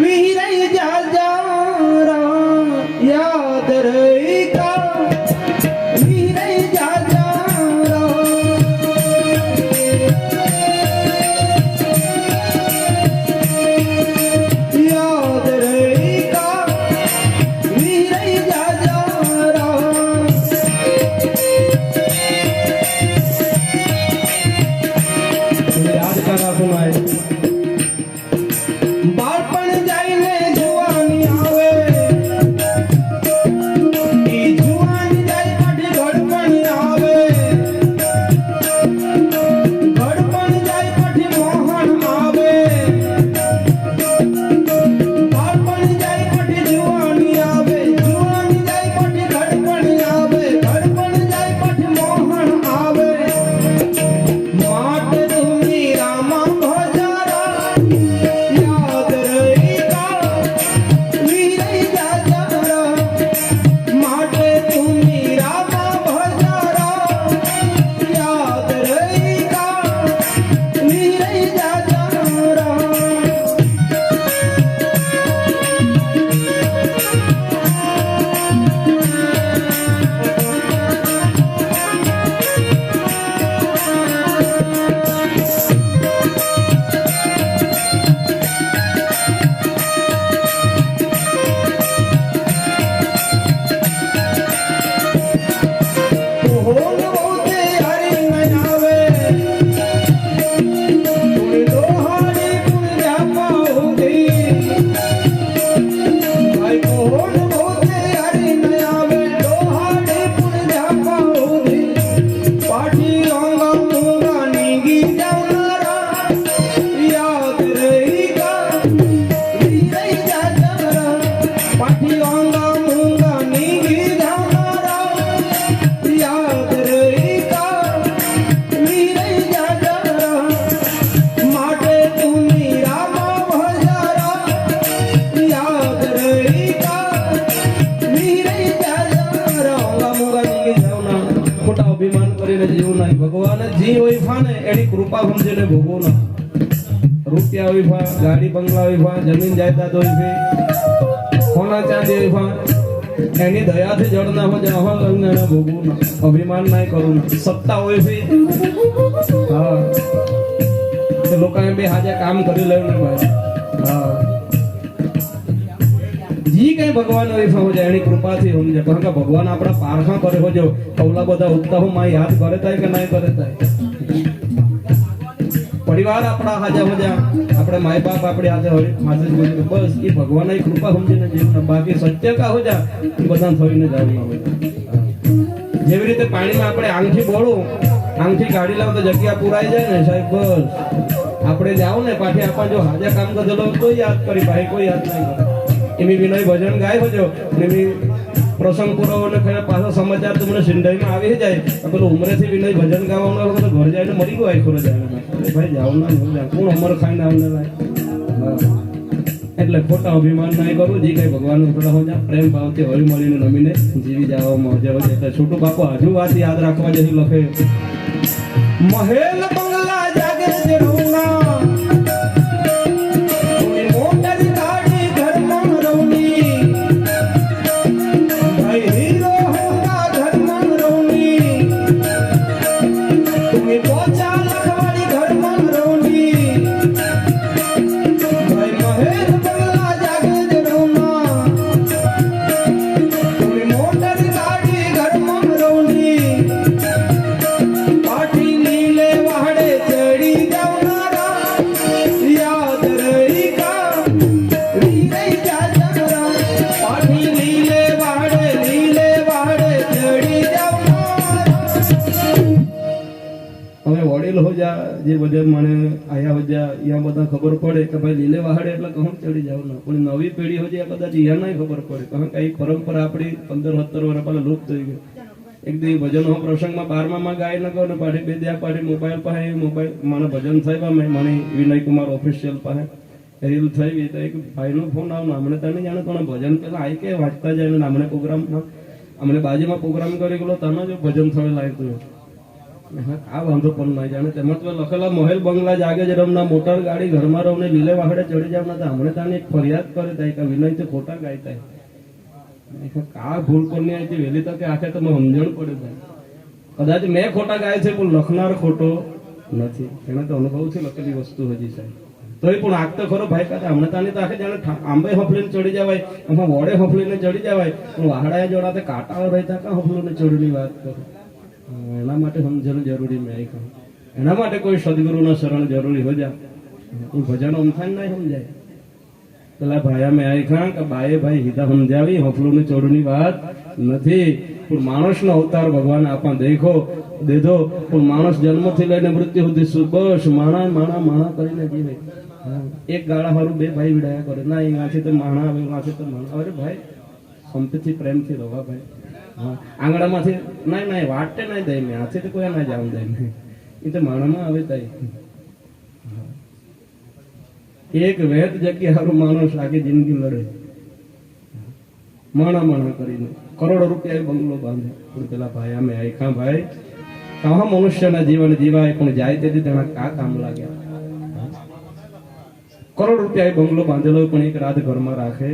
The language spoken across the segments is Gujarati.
মিহিরাই যা যা નહીં ભગવાન જી હોય ફાને એની કૃપા સમજીને ભોગવો ના રૂપિયા ઓઈફા, ગાડી, બંગલા ઓઈફા, જમીન જાયદાદ ઓઈફી, સોના ચાંદી ઓઈફા, એની દયાથી જળ ના હોય લગ્ન એને ભોગવું ના અભિમાન ના કરું સત્તા છે હા. લોકો એમ બે હાજર કામ કરી લેવું ભાઈ. હા. જી કઈ ભગવાન છે એની કૃપાથી સમજે. કે ભગવાન આપણા પારખા કરે હોજો બધા ઉગતા હું માં કરે થાય કે નહીં કરે થાય પરિવાર આપણા હાજા હોજા આપણે માય બાપ આપણે હાજર હોય. બસ એ ભગવાનની કૃપા સમજીને જીવન બાકી સત્ય કા હોજા એ બધા થઈને જાવ ના હોય જેવી રીતે પાણીમાં આપણે આંગથી બોળું આંગથી કાઢી લાવ તો જગ્યા પુરાઈ જાય ને સાહેબ, બસ. આપણે જાવ ને પાછી, આપણ જો હાજર કામ કરેલો તો યાદ કરી, ભાઈ કોઈ યાદ નહીં કરે. એમી વિનય ભજન ગાય હોજો ને એમી પ્રસંગ પૂરો અને પાછો સમાચાર તમને સિંધાઈમાં આવી જાય. પેલું ઉમરેથી વિનય ભજન ગાવાનું તો ઘર જાય ને મરી ગયો આખો જાય ભાઈ જાવ ના જાવ કોણ અમર ખાઈને આવને હા. એટલે ખોટા અભિમાન નહીં કરવું જે કઈ ભગવાન ઉપડા હોય પ્રેમ ભાવથી હળી મળીને નમીને જીવી જવા મોજે એટલે છોટું બાપુ હજુ વાત યાદ રાખવા જેવી લખે. મહેલ જા બધા મને આયા હો જા અહીંયા બધા ખબર પડે કે ભાઈ લીલે વહાડે એટલે કહું ચડી જાવ ના. પણ નવી પેઢી હો જાય કદાચ અહીંયા નહીં ખબર પડે. કારણ કે આ પરંપરા આપણી પંદર, સત્તર વર્ષ પહેલા લુપ્ત થઈ ગઈ. એક દી ભજન હો પ્રસંગમાં બારમામાં ગાય ન કહો ને પાછી બે દ્યા પાછી મોબાઈલ પાસે મોબાઈલ મને ભજન થયા મેં મને વિનય કુમાર ઓફિશિયલ પાસે રીલ થઈ તો એક ભાઈનો ફોન આવ્યો હમણે તને જાણે તને ભજન પેલા આઈ કે વાંચતા જાય ને હમણે પ્રોગ્રામમાં હમણે બાજુમાં પ્રોગ્રામ કરી ગયો તને જો ભજન થયેલા આવ્યું આ વાંધો પણ નહીં જાણે તેમજ તો લખેલા મહેલ બંગલા જાગે જ રમના મોટર ગાડી ઘરમાં રહો ને વાહડે ચડી જાવ ના તો હમણે તાને એક ફરિયાદ કરે તાઈ કે વિનય તો ખોટા ગાય તાઈ કા ભૂલ કોની આવી? હતી વહેલી તકે આખે તમે સમજણ પડે થાય કદાચ મેં ખોટા ગાય છે, પણ લખનાર ખોટો નથી. એને તો અનુભવ છે લખેલી વસ્તુ હજી સાહેબ. તોય પણ આગ તો ખરો ભાઈ કાતા હમણાં તાની તો આખે જાણે આંબે હફલીને ચડી જવાય એમાં વડે હફલીને ચડી જવાય. પણ વાહડાએ જોડા કાંટા કાંટાઓ કાં કા હફલુને ચડની વાત કરો. એના માટે સમજણ જરૂરી મેં કહું. એના માટે કોઈ સદગુરુનો શરણ જરૂરી હો જા. એ ભજન ઓમખાન ના સમજાય. પેલા ભાયા મેં આઈ ખાં કે બાએ ભાઈ હિતા સમજાવી હફલું ને ચોડુની વાત નથી. પણ માણસનો અવતાર ભગવાન આપણ દેખો, દેધો. પણ માણસ જન્મથી લઈને મૃત્યુ સુધી સુ- બસ માણા માણા માણા કરીને જીવે. એક ગાળા હારું બે ભાઈ વિડાયા કરે. ના, એ વાંચે તો માણા આવે, વાંચે તો માણા. અરે ભાઈ સંપથી પ્રેમથી રહવા ભાઈ. આંગણામાંથી ના ના વાટે ના દઈ મેં. હાથે કોઈ ના જાવ દઈ એ તો માણામાં આવે તઈ. એક વેત જગ્યા માણસ આખી જિંદગી લડે. માણા માણા કરીને. કરોડો રૂપિયા બંગલો બાંધે. પણ પેલા ભાઈ અમે આખા ભાઈ, કહા મનુષ્યના જીવન જીવાય, પણ જાય તેથી તેના કા કામ લાગ્યા કરોડ રૂપિયા બંગલો બાંધેલો પણ એક રાત ઘરમાં રાખે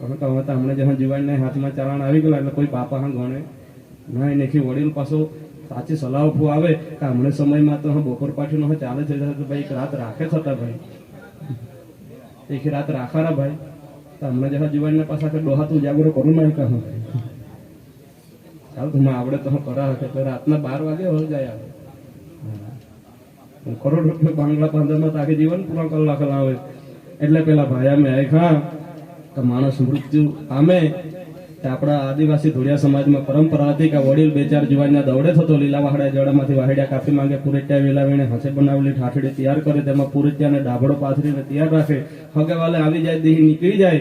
નાય કહો તો હમણાં જ્યાં જીવાને હાથમાં ચલાણ આવી ગયેલા, એટલે કોઈ બાપા હા ગણે. ના નથી વડીલ પાછો સાચી સલાહ ઉપુ આવે કે હમણાં સમયમાં તો બપોર પાછું હવે ચાલે છે ભાઈ, એક રાત રાખે થતા ભાઈ. એક રાત રાખારા ભાઈ. તો હમણાં જરા જીવાને પાછા કે ડોહા તું જાગરો કરું નહીં કહું. ચાલ તમે આવડે તો કરા હશે તો રાતના બાર વાગે હો જાય આવે. કરોડ રૂપિયા બાંગ્લા બાંધવામાં તો આખે જીવન પૂરા કલાક આવે એટલે પેલા ભાઈ અમે આખા માણસ મૃત્યુ પામે આપણા આદિવાસી ધોળિયા સમાજમાં પરંપરા હતી કે વડીલ બે ચાર જુવાનના દવડે થતો લીલા વાહડા જડામાંથી વાહડ્યા કાપી માંગે, પુરેટિયા વેલાવીને હસે બનાવેલી ઠાઠડી તૈયાર કરે, તેમાં પુરેટિયાને ડાભડો પાથરીને તૈયાર રાખે, હગેવાલે આવી જાય, દેહી નીકળી જાય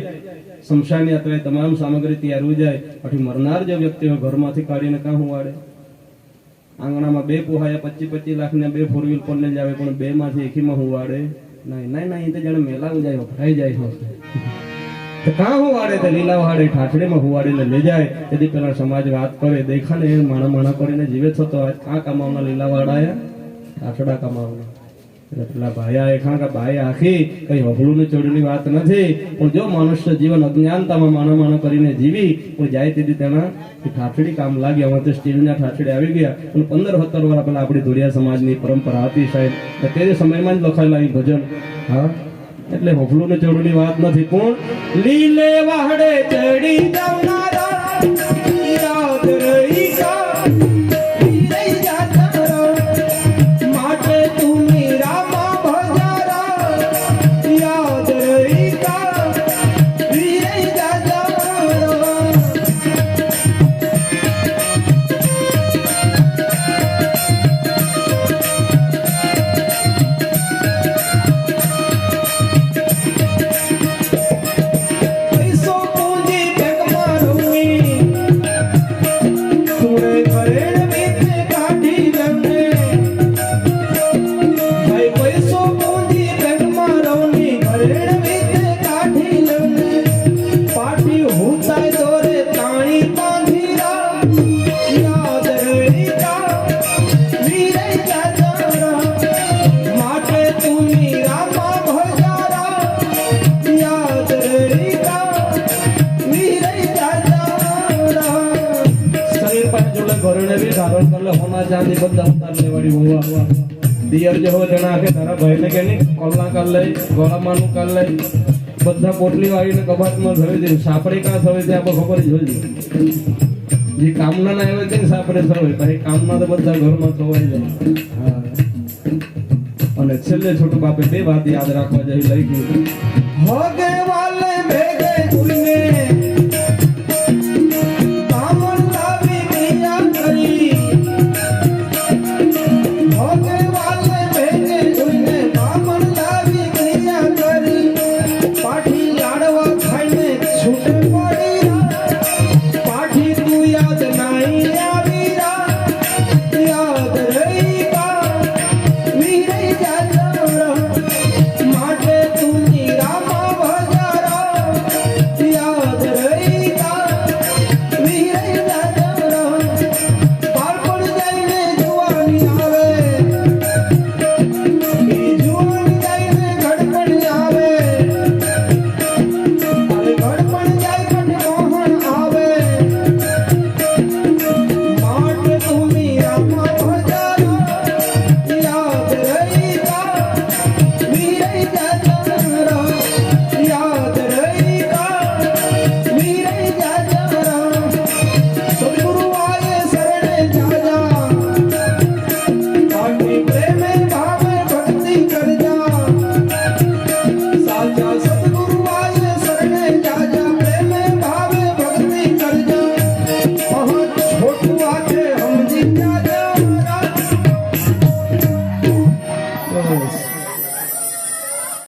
શમશાન યાત્રાએ તમામ સામગ્રી તૈયાર હોઈ જાય, પછી મરનાર જે વ્યક્તિ હોય ઘરમાંથી કાઢીને કાં હું વાળે? આંગણામાં બે પોહાયા પચીસ પચીસ લાખ ને બે ફોર વ્હીલ પર લઈ જાવે પણ બે માંથી એકીમાં હું વાળે? નહીં નહીં નહીં તો જાણે મેલા ઉજાય વપરાઈ જાય કાં હું વાળે તે લીલા વાળે ઠાઠડીમાં હુવાડીને લઈ જાય, તેથી પેલા સમાજ વાત કરે, દેખાને એ માણા માણા કરીને જીવે થતો હોય કાં કમાવના લીલા વાળાયા ઠાઠડા કમાવના. પેલા ભાયા એ ભાઈ આખી કઈ હફળું ને ચોરીની વાત નથી, પણ જો મનુષ્ય જીવન અજ્ઞાનતામાં માણા માણા કરીને જીવી પણ જાય તેથી તેના ઠાઠડી કામ લાગી હવે તો સ્ટીલના ઠાઠડી આવી ગયા. અને પંદર સત્તર વર્ષ પહેલા આપણી ધોળિયા સમાજની પરંપરા હતી સાહેબ. તે સમયમાં જ લખાયેલા એ ભજન. હા? એટલે હફલું ને ની વાત નથી. પણ લીલે વાહડે ચડી જવનારા ચાંદી બધા ઉતાર વળી હોવા. દિયર જે જણા આખે તારા ભાઈને કે નહીં? કોલના કર લઈ, ગોળામાંનું કર લઈ. બધા પોટલી વાળીને કબાટમાં ધરી દે. સાપડી કાં થવે છે આપણે ખબર જ હોય જે કામના ના આવે છે ને, સાપડે થવે પછી કામના તો બધા ઘરમાં થવાઈ જાય અને છેલ્લે છોટું બાપે બે વાત યાદ રાખવા જેવી લઈ ગયું હોગે વાલે ભેગે